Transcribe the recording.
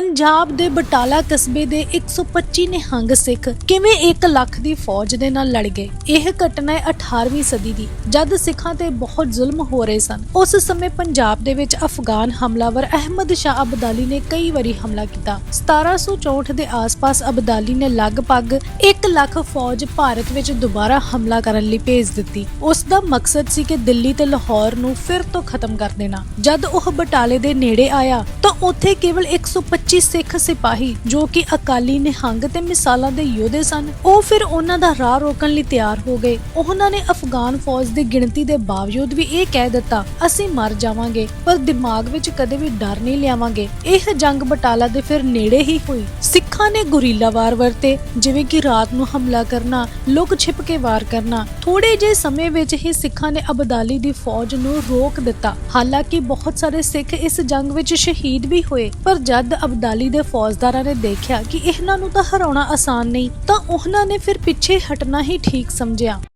ਪੰਜਾਬ ਦੇ ਬਟਾਲਾ ਕਸਬੇ ਦੇ 125 ਨਿਹੰਗ ਸਿੱਖ ਕਿਵੇਂ 1 ਲੱਖ ਦੀ ਫੌਜ ਦੇ ਨਾਲ ਲੜ ਗਏ? ਇਹ ਘਟਨਾ ਹੈ 18ਵੀਂ ਸਦੀ ਦੀ, ਜਦ ਸਿੱਖਾਂ ਤੇ ਬਹੁਤ ਜ਼ੁਲਮ ਹੋ ਰਹੇ ਸਨ। ਉਸ ਸਮੇਂ ਪੰਜਾਬ ਦੇ ਵਿੱਚ ਅਫਗਾਨ ਹਮਲਾਵਰ ਅਹਿਮਦ ਸ਼ਾਹ ਅਬਦਾਲੀ ਨੇ ਕਈ ਵਾਰੀ ਹਮਲਾ ਕੀਤਾ। 1764 ਦੇ ਆਸ-ਪਾਸ ਅਬਦਾਲੀ ਨੇ ਲਗਭਗ 1 ਲੱਖ ਫੌਜ ਭਾਰਤ ਵਿੱਚ ਦੁਬਾਰਾ ਹਮਲਾ ਕਰਨ ਲਈ ਭੇਜ ਦਿੱਤੀ। ਉਸ ਦਾ ਮਕਸਦ ਸੀ ਕਿ ਦਿੱਲੀ ਤੇ ਲਾਹੌਰ ਨੂੰ ਫਿਰ ਤੋਂ ਖਤਮ ਕਰ ਦੇਣਾ। ਜਦ ਉਹ ਬਟਾਲੇ ਦੇ ਨੇੜੇ ਆਇਆ, ਤਾਂ ਉੱਥੇ ਕੇਵਲ 125 ਸਿੱਖ ਸਿਪਾਹੀ ਜੋ ਕਿ ਅਕਾਲੀ ਨਿਹੰਗ ਤੇ ਮਿਸਾਲਾਂ ਦੇ ਯੋਧੇ ਸਨ, ਉਹ ਫਿਰ ਉਹਨਾਂ ਦਾ ਰਾਹ ਰੋਕਣ ਲਈ ਤਿਆਰ ਹੋ ਗਏ। ਉਹਨਾਂ ਨੇ ਅਫਗਾਨ ਫੌਜ ਦੀ ਗਿਣਤੀ ਦੇ ਬਾਵਜੂਦ ਵੀ ਇਹ ਕਹਿ ਦਿੱਤਾ, ਅਸੀਂ ਮਰ ਜਾਵਾਂਗੇ, ਪਰ ਦਿਮਾਗ ਵਿੱਚ ਕਦੇ ਵੀ ਡਰ ਨਹੀਂ ਲਿਆਵਾਂਗੇ। ਇਹ ਜੰਗ ਬਟਾਲਾ ਦੇ ਫਿਰ ਨੇੜੇ ਹੀ ਹੋਈ। ਸਿੱਖਾਂ ਨੇ ਗੁਰੀਲਾ ਵਾਰ ਵਰਤੇ, ਜਿਵੇਂ ਕਿ ਰਾਤ ਨੂੰ ਹਮਲਾ ਕਰਨਾ, ਲੁਕ ਛਿਪ ਕੇ ਵਾਰ ਕਰਨਾ। ਥੋੜੇ ਜਿਹੇ ਸਮੇਂ ਵਿੱਚ ਹੀ ਸਿੱਖਾਂ ਨੇ ਅਬਦਾਲੀ ਦੀ ਫੌਜ ਨੂੰ ਰੋਕ ਦਿੱਤਾ। ਹਾਲਾਂਕਿ ਬਹੁਤ ਸਾਰੇ ਸਿੱਖ ਇਸ ਜੰਗ ਵਿੱਚ ਸ਼ਹੀਦ ਵੀ ਹੋਏ, ਪਰ ਜਦ ਅਬਦਾਲੀ ਦੇ ਫੌਜਦਾਰਾਂ ਨੇ ਦੇਖਿਆ ਕਿ ਇਹਨਾਂ ਨੂੰ ਤਾਂ ਹਰਾਉਣਾ ਆਸਾਨ ਨਹੀਂ, ਤਾਂ ਉਹਨਾਂ ਨੇ ਫਿਰ ਪਿੱਛੇ ਹਟਣਾ ਹੀ ਠੀਕ ਸਮਝਿਆ।